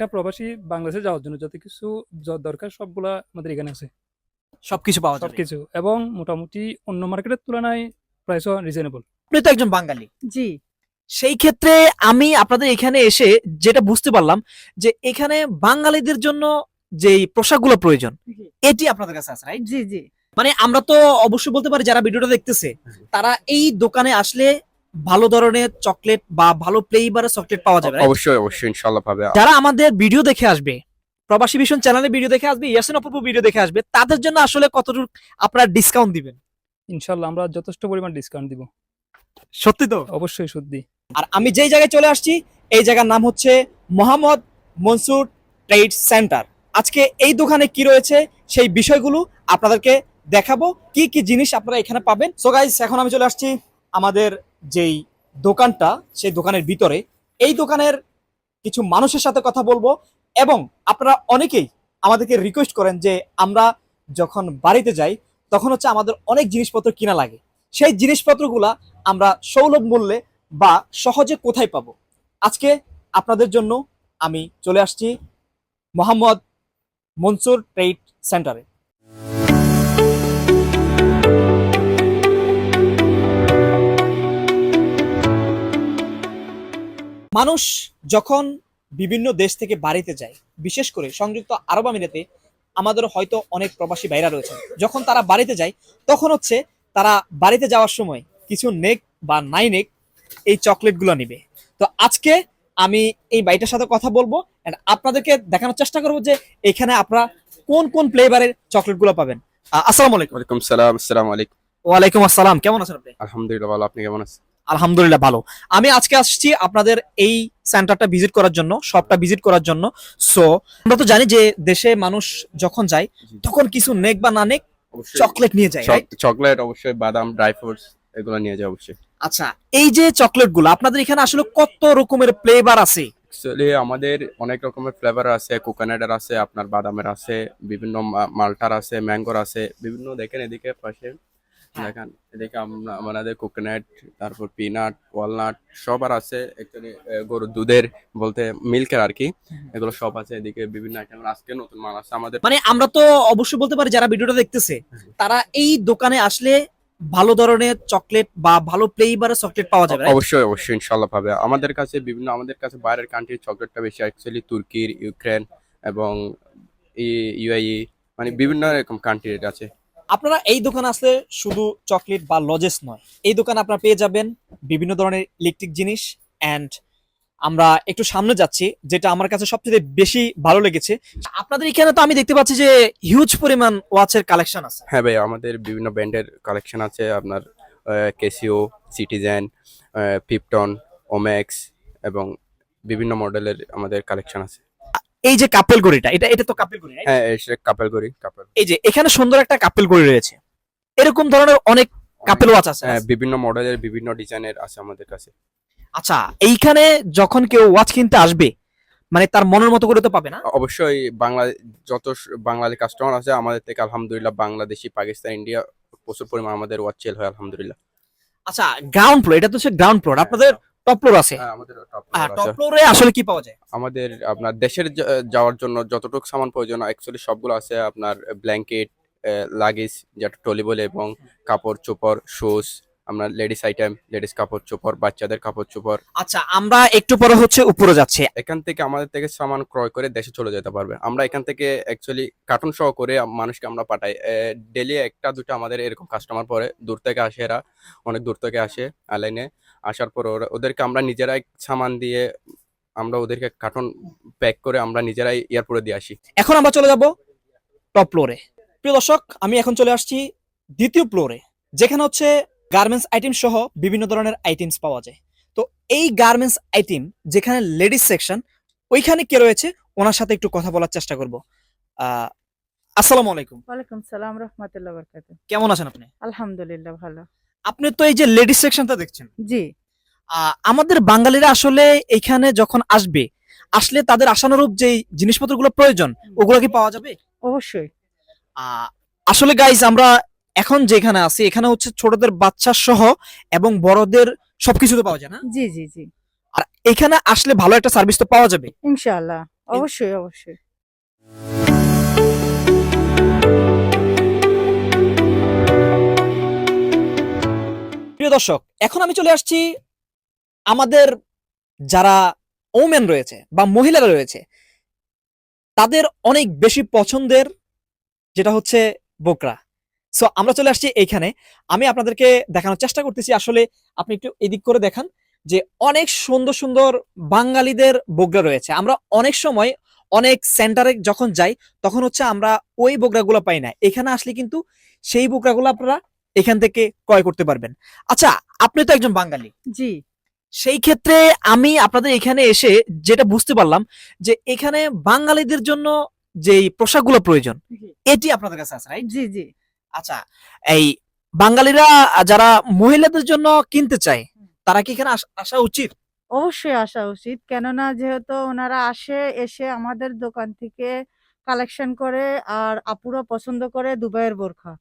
একটা প্রবাসী বাংলাদেশে যাওয়ার জন্য যত কিছু দরকার সবগুলা আমাদের এখানে আছে। সবকিছু পাওয়া যাবে। সবকিছু এবং মোটামুটি অন্য মার্কেটের তুলনায় প্রাইসও রিজনেবল আপনি তো একজন বাঙালি। জি। সেই ক্ষেত্রে আমি আপনাদের এখানে এসে যেটা বুঝতে পারলাম যে এখানে বাঙালিদের জন্য যেই পোশাকগুলো প্রয়োজন এটি আপনাদের কাছে আছে রাইট জি জি। মানে আমরা তো অবশ্যই বলতে পারি যারা ভিডিওটা দেখতেছে তারা এই দোকানে আসলে ভালো ধরনের চকলেট বা ভালো ফ্লেভারের চকলেট পাওয়া যাবে অবশ্যই অবশ্যই ইনশাল্লাহ পাবে। যারা আমাদের ভিডিও দেখে আসবে প্রবাসী ভীষণ চ্যানেলে ভিডিও দেখে আসবে ইয়াসিন অপূর্ব ভিডিও দেখে আসবে তাদের জন্য আসলে কতটুকু আপনারা ডিসকাউন্ট দিবেন? ইনশাল্লাহ আমরা যথেষ্ট পরিমাণ ডিসকাউন্ট দিব। সত্যি তো? অবশ্যই সত্যি। আর আমি যেই জায়গায় চলে আসছি এই জায়গার নাম হচ্ছে মোহাম্মদ মনসুর ট্রেড সেন্টার। আজকে এই দোকানে কি রয়েছে সেই বিষয়গুলো আপনাদেরকে দেখাবো কি কি জিনিস আপনারা এখানে পাবেন। সো গাইস এখন আমি চলে আসছি আমাদের যেই দোকানটা, সেই দোকানের ভিতরে, এই দোকানের কিছু মানুষের সাথে কথা বলব এবং আপনারা অনেকেই আমাদেরকে রিকোয়েস্ট করেন যে আমরা যখন বাড়িতে যাই, তখন হচ্ছে আমাদের অনেক জিনিসপত্র কিনা লাগে। সেই জিনিসপত্রগুলা আমরা সৌলভ মূল্যে বা সহজে কোথায় পাবো? আজকে আপনাদের জন্য আমি চলে আসছি মোহাম্মদ মনসুর ট্রেড সেন্টারে। মানুষ যখন বিভিন্ন দেশ থেকে বাড়িতে যায় বিশেষ করে সংযুক্ত আরব আমিরাতে আমাদের হয়তো অনেক প্রবাসী ভাইরা রয়েছে যখন তারা বাড়িতে যায় তখন হচ্ছে তারা বাড়িতে যাওয়ার সময় কিছু নেক বা নাই নেক এই চকলেটগুলো নিবে। তো আজকে আমি এই বাইটার সাথে কথা বলব and আপনাদেরকে দেখানোর চেষ্টা করব যে এখানে আপনারা কোন কোন ফ্লেভারের চকলেটগুলো পাবেন। আ- আসসালামু আলাইকুম। ওয়ালাইকুম সালাম আসসালামু আলাইকুম। ওয়ালাইকুম আসসালাম কেমন আছেন আপনি? আলহামদুলিল্লাহ ভালো। আপনি কেমন আছেন? আলহামদুলিল্লাহ ভালো। আমি আজকে আসছি আপনাদের এই সেন্টারটা ভিজিট করার জন্য শপটা ভিজিট করার জন্য। সো আমরা তো জানি যে দেশে মানুষ যখন যায় তখন কিছু নেক বা না নেক চকলেট নিয়ে যায়? চকলেট অবশ্যই বাদাম ড্রাই ফ্রুটস এগুলো নিয়ে যায় অবশ্যই। আচ্ছা এই যে চকলেটগুলো আপনাদের এখানে আসলে কত রকমের ফ্লেভার আছে? অ্যাকচুয়ালি আমাদের অনেক রকমের ফ্লেভার আছে কোকোনাটের আছে আপনার বাদামের আছে বিভিন্ন মাল্টার আছে ম্যাঙ্গোর আছে বিভিন্ন দেখেন এদিকে পাশে। দেখেন এদিকে আমরা আমাদের কোকোনাট তারপর পিনাট ওয়ালনাট সব আর আছে অ্যাকচুয়ালি গরুর দুধের বলতে মিল্কের আর কি এগুলো সব আছে এদিকে বিভিন্ন আইটেম আজকে নতুন মাল আছে আমাদের। মানে আমরা তো অবশ্যই বলতে পারি যারা ভিডিওটা দেখতেছে তারা এই দোকানে আসলে ভালো ধরনের চকলেট বা ভালো ফ্লেভারের চকলেট পাওয়া যাবে অবশ্যই অবশ্যই ইনশাল্লাহ পাবে। আমাদের কাছে বিভিন্ন আমাদের কাছে বাইরের কান্ট্রির চকলেটটা বেশি অ্যাকচুয়ালি তুর্কির ইউক্রেন এবং ইউআই মানে বিভিন্ন রকম কান্ট্রির আছে আপনারা এই দোকান আসলে শুধু চকলেট বা লজেস নয়, এই দোকান আপনারা পেয়ে যাবেন বিভিন্ন ধরনের ইলেকট্রিক জিনিস অ্যান্ড আমরা একটু সামনে যাচ্ছি, যেটা আমার কাছে সবচেয়ে বেশি ভালো লেগেছে। আপনাদের এখানে তো আমি দেখতে পাচ্ছি যে হিউজ পরিমাণ ওয়াচের কালেকশন আছে। হ্যাঁ ভাই, আমাদের বিভিন্ন ব্র্যান্ডের কালেকশন আছে, আপনার কেসিও সিটিজেন পিপটন ওম্যাক্স এবং বিভিন্ন মডেলের আমাদের কালেকশন আছে। এই যে কাপেল গড়িটা এটা এটা তো কাপেল গড়ি? হ্যাঁ কাপেল করি কাপেল এই যে এখানে সুন্দর একটা কাপেল গড়ি রয়েছে। এরকম ধরনের অনেক কাপেল ওয়াচ আছে হ্যাঁ বিভিন্ন মডেলের বিভিন্ন ডিজাইনের আছে আমাদের কাছে। আচ্ছা এইখানে যখন কেউ ওয়াচ কিনতে আসবে মানে তার মনের মতো করে তো পাবে না? অবশ্যই বাংলা যত স- বাঙালি কাস্টমার আছে আমাদের থেকে আলহামদুলিল্লাহ বাংলাদেশি পাকিস্তান ইন্ডিয়া প্রচুর পরিমাণ আমাদের ওয়াচ সেল হয় আলহামদুলিল্লাহ। আচ্ছা গ্রাউন্ড ফ্লোর এটা তো হচ্ছে গ্রাউন্ড ফ্লোর আপনাদের টপ ফ্লোর আছে? হ্যাঁ, টপ ফ্লোরে আসলে কি পাওয়া যায়? আমাদের আপনার দেশের যাওয়ার জন্য যতটুকু সামান প্রয়োজন অ্যাকচুয়ালি সবগুলো আছে আপনার ব্ল্যাঙ্কেট লাগেজ যেটা টলি বলে এবং কাপড় চোপড় শুজ আমরা লেডিস আইটেম লেডিস কাপড় চোপড় বাচ্চাদের কাপড় চোপড়। আচ্ছা আমরা একটু পরে হচ্ছে উপরে যাচ্ছি। এখান থেকে আমাদের থেকে সামান ক্রয় করে দেশে চলে যেতে পারবে। আমরা এখান থেকে অ্যাকচুয়ালি কার্টুন সহ করে মানুষকে আমরা পাঠাই। ডেলি একটা দুটো আমাদের এরকম কাস্টমার পরে দূর থেকে আসে এরা অনেক দূর থেকে আসে অনলাইনে আসার পর ওরা ওদেরকে আমরা নিজেরাই সামান দিয়ে আমরা ওদেরকে কার্টুন প্যাক করে আমরা নিজেরাই এয়ারপোর্টে দিয়ে আসি। এখন আমরা চলে যাব টপ ফ্লোরে। প্রিয় দর্শক আমি এখন চলে আসছি দ্বিতীয় ফ্লোরে যেখানে হচ্ছে গার্মেন্টস আইটেম সহ বিভিন্ন ধরনের আইটেমস পাওয়া যায়। তো এই গার্মেন্টস আইটেম যেখানে লেডিস সেকশন ওইখানে কে রয়েছে? ওনার সাথে একটু কথা বলার চেষ্টা করব। আহ, আসসালামু আলাইকুম। ওয়ালাইকুম সালাম রহমতুল্লাহ বরকাত কেমন আছেন আপনি? আলহামদুলিল্লাহ ভালো। আপনি তো এই যে লেডিস সেকশনটা দেখছেন। জি। আমাদের বাঙালিরা আসলে এখানে যখন আসবে আসলে তাদের আশানুরূপ যে জিনিসপত্রগুলো প্রয়োজন ওগুলো কি পাওয়া যাবে? অবশ্যই। আসলে গাইজ আমরা এখন যেখানে আছি এখানে হচ্ছে ছোটদের বাচ্চা সহ এবং বড়দের সবকিছু তো পাওয়া যায় না? জি জি জি। আর এখানে আসলে ভালো একটা সার্ভিস তো পাওয়া যাবে। ইনশাআল্লাহ। অবশ্যই অবশ্যই। প্রিয় দর্শক এখন আমি চলে আসছি আমাদের যারা ওমেন রয়েছে বা মহিলারা রয়েছে, তাদের অনেক বেশি পছন্দের যেটা হচ্ছে বোকরা। সো আমরা চলে আসছি এইখানে। আমি আপনাদেরকে দেখানোর চেষ্টা করতেছি। আসলে আপনি একটু এদিক করে দেখান যে অনেক সুন্দর সুন্দর বাঙালিদের বোগরা রয়েছে। আমরা অনেক সময় অনেক সেন্টারে যখন যাই, তখন হচ্ছে আমরা ওই বোগরাগুলো পাই না। এখানে আসলে কিন্তু সেই বোগরাগুলো আপনারা এখান থেকে ক্রয় করতে পারবেন। আচ্ছা আপনি তো একজন বাঙালি। জি। সেই ক্ষেত্রে আমি আপনাদের এখানে এসে যেটা বুঝতে পারলাম যে এখানে বাঙালিদের জন্য যেই পোশাকগুলো প্রয়োজন এটি আপনাদের কাছে আছে রাইট জি জি। আচ্ছা এই বাঙালিরা যারা মহিলাদের জন্য কিনতে চায় তারা কি এখানে আসা উচিত? অবশ্যই আসা উচিত। কেননা যেহেতু ওনারা আসে এসে আমাদের দোকান থেকে কালেকশন করে আর আপুরা পছন্দ করে দুবাইয়ের বোরখা।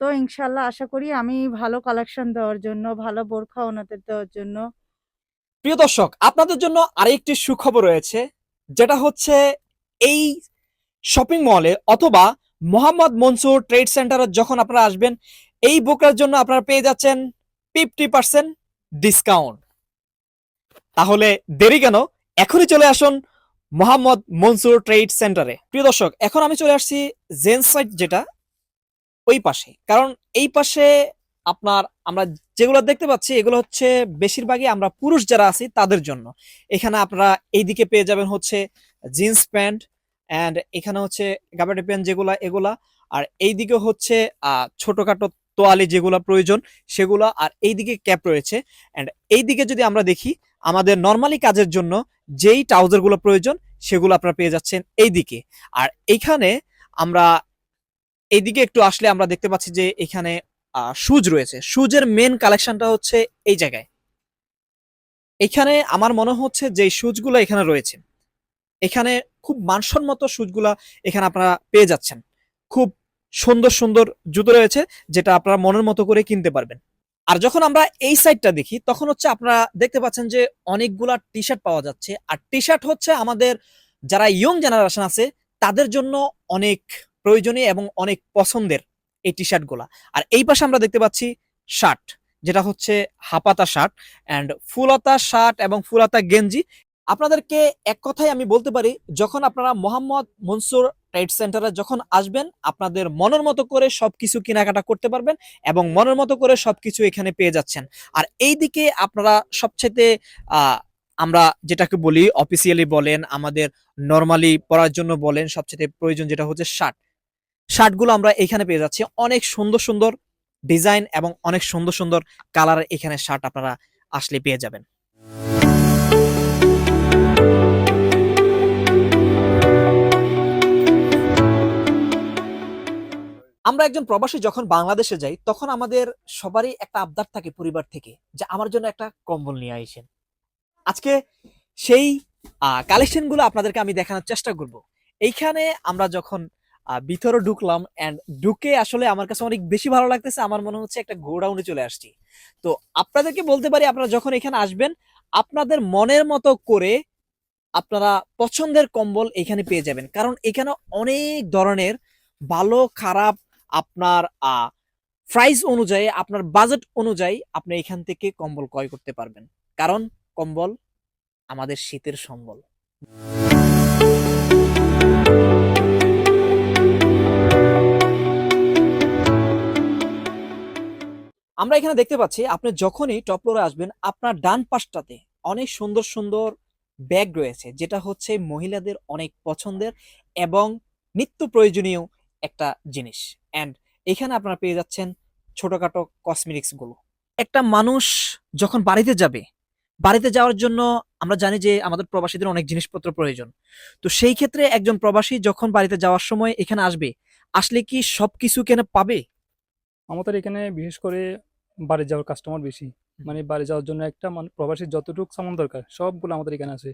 তো ইনশাল্লাহ আশা করি আমি ভালো কালেকশন দেওয়ার জন্য ভালো বোরখা ওনাদের দেওয়ার জন্য প্রিয় দর্শক, আপনাদের জন্য আরেকটি সুখবর রয়েছে, যেটা হচ্ছে এই শপিং মলে অথবা মোহাম্মদ মনসুর ট্রেড সেন্টারে যখন আপনারা আসবেন, এই বোকরার জন্য আপনারা পেয়ে যাচ্ছেন ফিফটি পার্সেন্ট ডিসকাউন্ট তাহলে দেরি কেন? এখনই চলে আসুন মোহাম্মদ মনসুর ট্রেড সেন্টারে প্রিয় দর্শক, এখন আমি চলে আসছি জেন্স সাইড যেটা, ওই পাশে। কারণ এই পাশে আপনার আমরা যেগুলো দেখতে পাচ্ছি, এগুলো হচ্ছে বেশিরভাগই আমরা পুরুষ যারা আছি তাদের জন্য। এখানে আপনারা এইদিকে পেয়ে যাবেন হচ্ছে জিন্স প্যান্ট অ্যান্ড এখানে হচ্ছে গাবাটি প্যান্ট যেগুলা, এগুলা। আর এইদিকে হচ্ছে ছোটখাটো তোয়ালি যেগুলা প্রয়োজন সেগুলা আর এইদিকে ক্যাপ রয়েছে। অ্যান্ড এইদিকে যদি আমরা দেখি, আমাদের নর্মালি কাজের জন্য যেই ট্রাউজারগুলো প্রয়োজন সেগুলো আপনারা পেয়ে যাচ্ছেন এইদিকে। আর এইখানে আমরা, এইদিকে একটু আসলে আমরা দেখতে পাচ্ছি যে এখানে শুজ রয়েছে। শুজের মেন কালেকশনটা হচ্ছে এই জায়গায়। এখানে আমার মনে হচ্ছে যে শুজগুলো এখানে রয়েছে। এখানে খুব মানসম্মত শুজগুলা এখানে আপনারা পেয়ে যাচ্ছেন। খুব সুন্দর সুন্দর জুতো রয়েছে যেটা আপনারা মনের মতো করে কিনতে পারবেন। আর যখন আমরা এই সাইডটা দেখি, তখন হচ্ছে আপনারা দেখতে পাচ্ছেন যে অনেকগুলা টি শার্ট পাওয়া যাচ্ছে। আর টি শার্ট হচ্ছে আমাদের যারা ইয়ং জেনারেশন আছে, তাদের জন্য অনেক প্রয়োজনীয় এবং অনেক পছন্দের এই টি শার্টগুলা। আর এই পাশে আমরা দেখতে পাচ্ছি শার্ট যেটা হচ্ছে হাপাতা শার্ট অ্যান্ড ফুলতা শার্ট এবং ফুলতা গেঞ্জি। আপনাদেরকে এক কথায় আমি বলতে পারি, যখন আপনারা মোহাম্মদ মনসুর ট্রেড সেন্টারে যখন আসবেন, আপনাদের মনের মতো করে সবকিছু কেনাকাটা করতে পারবেন এবং মনের মতো করে সবকিছু এখানে পেয়ে যাচ্ছেন। আর এই দিকে আপনারা সবচেয়ে আমরা যেটাকে বলি অফিসিয়ালি বলেন, আমাদের নর্মালি পরার জন্য বলেন সবচেয়ে প্রয়োজন যেটা হচ্ছে শার্ট শার্টগুলো আমরা এখানে পেয়ে যাচ্ছি। অনেক সুন্দর সুন্দর ডিজাইন এবং অনেক সুন্দর সুন্দর কালার এখানে শার্ট আপনারা আসলে পেয়ে যাবেন। আমরা একজন প্রবাসী যখন বাংলাদেশে যাই, তখন আমাদের সবারই একটা আবদার থাকে পরিবার থেকে যে আমার জন্য একটা কম্বল নিয়ে আইসেন। আজকে সেই কালেকশনগুলো আপনাদেরকে আমি দেখানোর চেষ্টা করব। এইখানে আমরা যখন ভিতরে ঢুকলাম অ্যান্ড ঢুকে আসলে আমার কাছে অনেক বেশি ভালো লাগতেছে, আমার মনে হচ্ছে একটা গোডাউনে চলে আসছি। তো আপনাদেরকে বলতে পারি, আপনারা যখন এখানে আসবেন, আপনাদের মনের মতো করে আপনারা পছন্দের কম্বল এখানে পেয়ে যাবেন। কারণ এখানে অনেক ধরনের ভালো, খারাপ আপনার প্রাইস অনুযায়ী, আপনার বাজেট অনুযায়ী আপনি এখান থেকে কম্বল ক্রয় করতে পারবেন। কারণ কম্বল আমাদের শীতের সম্বল। আমরা এখানে দেখতে পাচ্ছি, আপনি যখনই টপ ফ্লোরে আসবেন, আপনার ডান পাশটাতে অনেক সুন্দর সুন্দর ব্যাগ রয়েছে, যেটা হচ্ছে মহিলাদের অনেক পছন্দের এবং নিত্য প্রয়োজনীয় একটা জিনিস। অ্যান্ড এখানে আপনারা পেয়ে যাচ্ছেন ছোটখাটো কসমেটিক্সগুলো। একটা মানুষ যখন বাড়িতে যাবে, বাড়িতে যাওয়ার জন্য আমরা জানি যে আমাদের প্রবাসীদের অনেক জিনিসপত্র প্রয়োজন। তো সেই ক্ষেত্রে একজন প্রবাসী যখন বাড়িতে যাওয়ার সময় এখানে আসবে, আসলে কি সবকিছু কেন পাবে? আমাদের এখানে বিশেষ করে বাড়ি যাওয়ার কাস্টমার বেশি। মানে বাড়ি যাওয়ার জন্য একটা মানে প্রবাসীর যতটুকু সামান দরকার সবগুলো আমাদের এখানে আছে।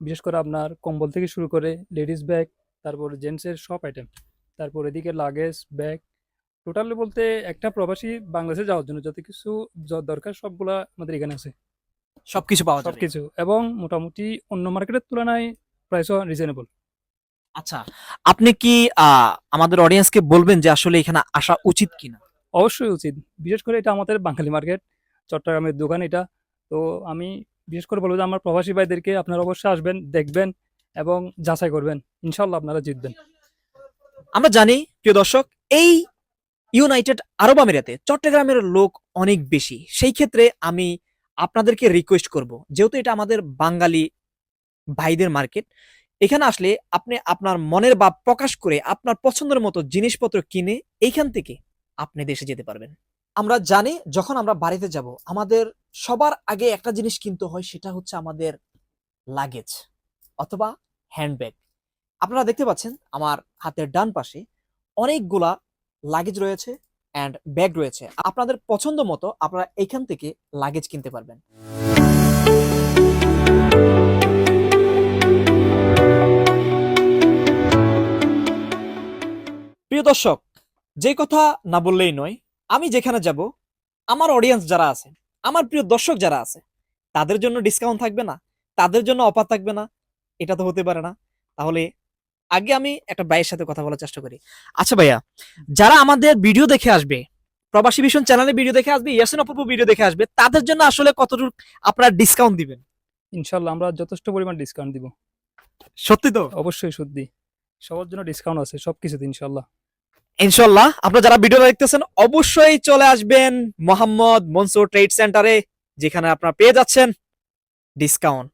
বিশেষ করে আপনার কম্বল থেকে শুরু করে লেডিস ব্যাগ তারপর জেন্টসের সব আইটেম তারপর এদিকে লাগেজ ব্যাগ টোটালি বলতে একটা প্রবাসী বাংলাদেশে যাওয়ার জন্য যত কিছু দরকার সবগুলা আমাদের এখানে আছে। সবকিছু পাওয়া যাবে। সবকিছু। এবং মোটামুটি অন্য মার্কেটের তুলনায় প্রাইসও রিজনেবল আচ্ছা আপনি কি আমাদের অডিয়েন্সকে বলবেন যে আসলে এখানে আসা উচিত কিনা? অবশ্যই উচিত। বিশেষ করে এটা আমাদের বাঙালি মার্কেট, চট্টগ্রামের দোকান এটা। তো আমি বিশেষ করে বলব যে আমার প্রবাসী ভাইদেরকে আপনারা অবশ্যই আসবেন, দেখবেন এবং যাচাই করবেন। ইনশাল্লাহ আপনারা জিতবেন। আমরা জানি, প্রিয় দর্শক, এই ইউনাইটেড আরব আমিরাতে চট্টগ্রামের লোক অনেক বেশি। সেই ক্ষেত্রে আমি আপনাদেরকে রিকোয়েস্ট করব, যেহেতু এটা আমাদের বাঙালি ভাইদের মার্কেট, এখানে আসলে আপনি আপনার মনের ভাব প্রকাশ করে আপনার পছন্দের মতো জিনিসপত্র কিনে এইখান থেকে আপনি দেশে যেতে পারবেন। আমরা জানি যখন আমরা বাড়িতে যাব, আমাদের সবার আগে একটা জিনিস কিনতে হয়, সেটা হচ্ছে আমাদের লাগেজ অথবা হ্যান্ডব্যাগ আপনারা দেখতে পাচ্ছেন, আমার হাতের ডান পাশে অনেকগুলা লাগেজ রয়েছে অ্যান্ড ব্যাগ রয়েছে। আপনাদের পছন্দ মতো আপনারা এখান থেকে লাগেজ কিনতে পারবেন। প্রিয় দর্শক যে কথা না বললেই নয় আমি যেখানে যাব আমার অডিয়েন্স যারা আছে আমার প্রিয় দর্শক যারা আছে তাদের জন্য ডিসকাউন্ট থাকবে না তাদের জন্য অফার থাকবে না এটা তো হতে পারে না। তাহলে আগে আমি একটা ভাইয়ের সাথে কথা বলার চেষ্টা করি। আচ্ছা ভাইয়া যারা আমাদের ভিডিও দেখে আসবে প্রবাসী ভীষণ চ্যানেলে ভিডিও দেখে আসবে ইয়াসিন অপূর্ব ভিডিও দেখে আসবে তাদের জন্য আসলে কতটুকু আপনারা ডিসকাউন্ট দিবেন? ইনশাল্লাহ আমরা যথেষ্ট পরিমাণ ডিসকাউন্ট দিব। সত্যি তো? অবশ্যই সত্যি। সবার জন্য ডিসকাউন্ট আছে সব কিছুতে ইনশাল্লাহ ইনশাল্লাহ আপনারা যারা ভিডিও দেখতেছেন, অবশ্যই চলে আসবেন মোহাম্মদ মনসুর ট্রেড সেন্টারে, যেখানে আপনারা পেয়ে যাচ্ছেন ডিসকাউন্ট।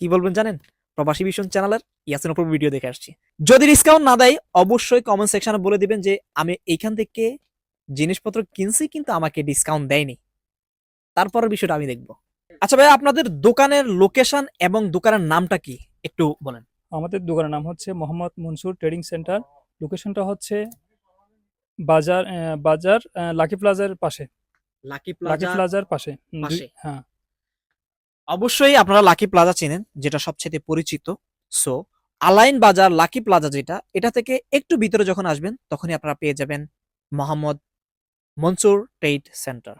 কি বলবেন জানেন? প্রবাসী ভীষণ চ্যানেলের ইয়াসিন উপর ভিডিও দেখে আসছি। যদি ডিসকাউন্ট না দেয়, অবশ্যই কমেন্ট সেকশনে বলে দিবেন যে, আমি এইখান থেকে জিনিসপত্র কিনছি, কিন্তু আমাকে ডিসকাউন্ট দেয়নি। তারপরের বিষয়টা আমি দেখব। আচ্ছা ভাই আপনাদের দোকানের লোকেশন এবং দোকানের নামটা কি? একটু বলেন। আমাদের দোকানের নাম হচ্ছে মোহাম্মদ মনসুর ট্রেডিং সেন্টার। লোকেশনটা হচ্ছে বাজার বাজার লাকি প্লাজার পাশে। লাকি লাকি প্লাজার পাশে। পাশে। হ্যাঁ। অবশ্যই আপনারা লাকি প্লাজা চেনেন যেটা সবচেয়ে পরিচিত। সো আলাইন বাজার লাকি প্লাজা যেটা এটা থেকে একটু ভিতরে যখন আসবেন তখনই আপনারা পেয়ে যাবেন মোহাম্মদ মনসুর ট্রেড সেন্টার